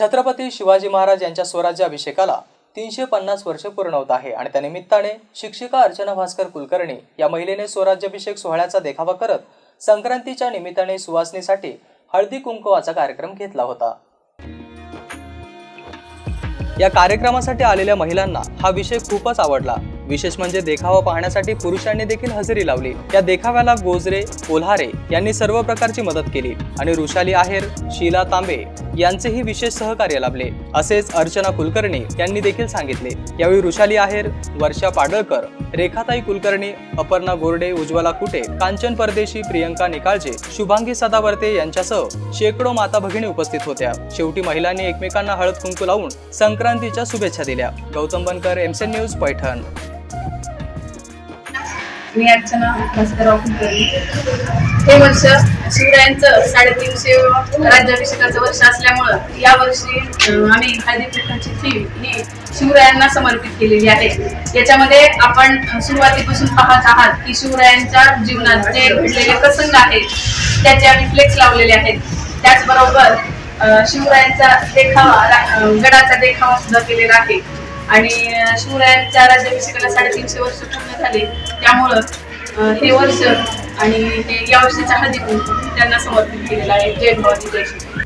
छत्रपती शिवाजी महाराज यांच्या स्वराज्याभिषेकाला तीनशे पन्नास वर्ष पूर्ण होत आहे आणि त्या निमित्ताने शिक्षिका अर्चना भास्कर कुलकर्णी या महिलेने स्वराज्याभिषेक सोहळ्याचा देखावा करत संक्रांतीच्या निमित्ताने सुवासनीसाठी हळदी कुंकवाचा कार्यक्रम घेतला होता. या कार्यक्रमासाठी आलेल्या महिलांना हा विषय खूपच आवडला. विशेष म्हणजे देखावा पाहण्यासाठी पुरुषांनी देखील हजेरी लावली. या देखाव्याला गोजरे कोल्हारे यांनी सर्व प्रकारची मदत केली. आणि ऋषाली आहेर शीला तांबे यांचेही विशेष सहकार्य लाभले. असेच अर्चना कुलकर्णी यांनी देखील सांगितले. यावेळी रुशाली आहेर वर्षा पाडळकर रेखाताई कुलकर्णी अपर्णा गोरडे उज्ज्वला कुटे कांचन परदेशी प्रियंका निकाळजे शुभांगी सदावर्ते यांच्यासह शेकडो माता भगिनी उपस्थित होत्या. शेवटी महिलांनी एकमेकांना हळद कुंकू लावून संक्रांतीच्या शुभेच्छा दिल्या. गौतम बनकर एमसेन न्यूज पैठण. मी अर्चना भास्करराव कुलकर्णी हे वर्ष शिवरायांचं साडेतीनशे राज्याभिषेकाचं वर्ष असल्यामुळं यावर्षी अं, आम्ही हळदी प्रकारची थीम ही शिवरायांना समर्पित केलेली आहे. याच्यामध्ये आपण सुरुवातीपासून पाहत आहात की शिवरायांच्या जीवनात जे घडलेले प्रसंग आहेत त्याचे आम्ही फ्लेक्स लावलेले आहेत. त्याचबरोबर शिवरायांचा देखावा गडाचा देखावा सुद्धा केलेला आहे. आणि शिवरायांच्या राज्याभिषेकाला साडेतीनशे वर्ष पूर्ण झाले. त्यामुळं हे वर्ष आणि हे या वर्षीचा हळदी त्यांना समर्पित केलेला आहे. जय भवानी जय शिव